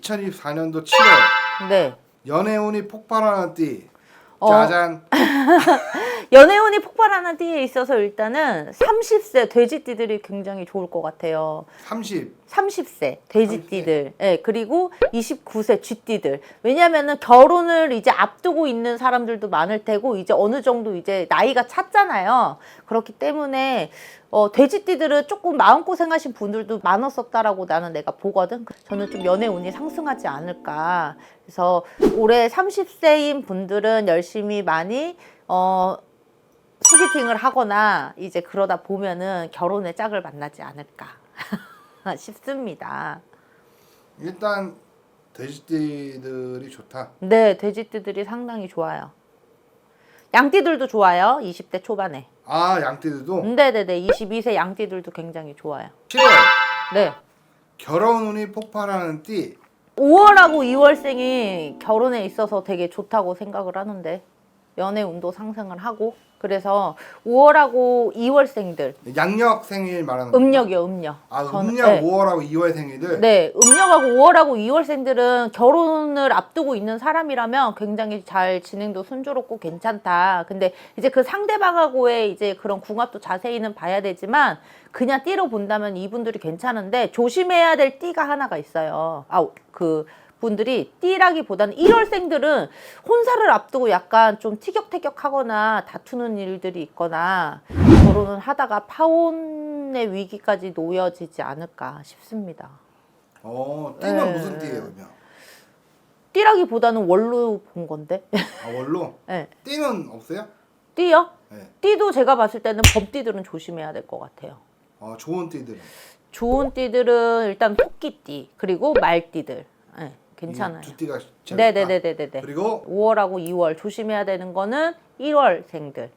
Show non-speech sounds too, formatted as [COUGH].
2024년도 7월 네. 연애운이 폭발하는 띠. 어. 짜잔. [LAUGHS] 연애운이 폭발하는 띠에 있어서 일단은 30세 돼지띠들이 굉장히 좋을 것 같아요. 30. 30세 돼지띠들, 예, 그리고 29세 쥐띠들. 왜냐면은 결혼을 이제 앞두고 있는 사람들도 많을 테고 이제 어느 정도 이제 나이가 찼잖아요. 그렇기 때문에 어, 돼지띠들은 조금 마음고생하신 분들도 많았었다라고 나는 내가 보거든. 저는 좀 연애 운이 상승하지 않을까. 그래서 올해 30세인 분들은 열심히 많이 어, 소개팅을 하거나 이제 그러다 보면은 결혼의 짝을 만나지 않을까 [LAUGHS] 싶습니다. 일단 돼지띠들이 좋다. 네, 돼지띠들이 상당히 좋아요. 양띠들도 좋아요. 20대 초반에. 아 양띠들도 네네네. 22세 양띠들도 굉장히 좋아요. 7월 네. 결혼 운이 폭발하는 띠. 5월하고 2월생이 결혼에 있어서 되게 좋다고 생각을 하는데 연애 운도 상승을 하고 그래서 5월하고 2월생들 양력 생일 말하는 거. 음력이요 음력. 아 저는- 음력 네. 5월하고 2월 생일들. 네, 음력하고 5월하고 2월생들은 결혼을 앞두고 있는 사람이라면 굉장히 잘 진행도 순조롭고 괜찮다. 근데 이제 그 상대방하고의 이제 그런 궁합도 자세히는 봐야 되지만 그냥 띠로 본다면 이분들이 괜찮은데 조심해야 될 띠가 하나가 있어요. 아, 그 분들이 띠라기보다는 1월생들은 혼사를 앞두고 약간 좀 티격태격하거나 다투는 일들이 있거나 결혼을 하다가 파혼의 위기까지 놓여지지 않을까 싶습니다. 어 띠는 네. 무슨 띠예요 그러면? 띠라기보다는 월로 본 건데. 아 월로? [LAUGHS] 네. 띠는 없어요? 띠요? 네. 띠도 제가 봤을 때는 범띠들은 조심해야 될 것 같아요. 어 좋은 띠들은. 좋은 띠들은 일단 토끼띠 그리고 말띠들. 네, 괜찮아요. 이두 띠가 제일. 네네네네네. 그리고 5월하고 2월 조심해야 되는 거는 1월생들.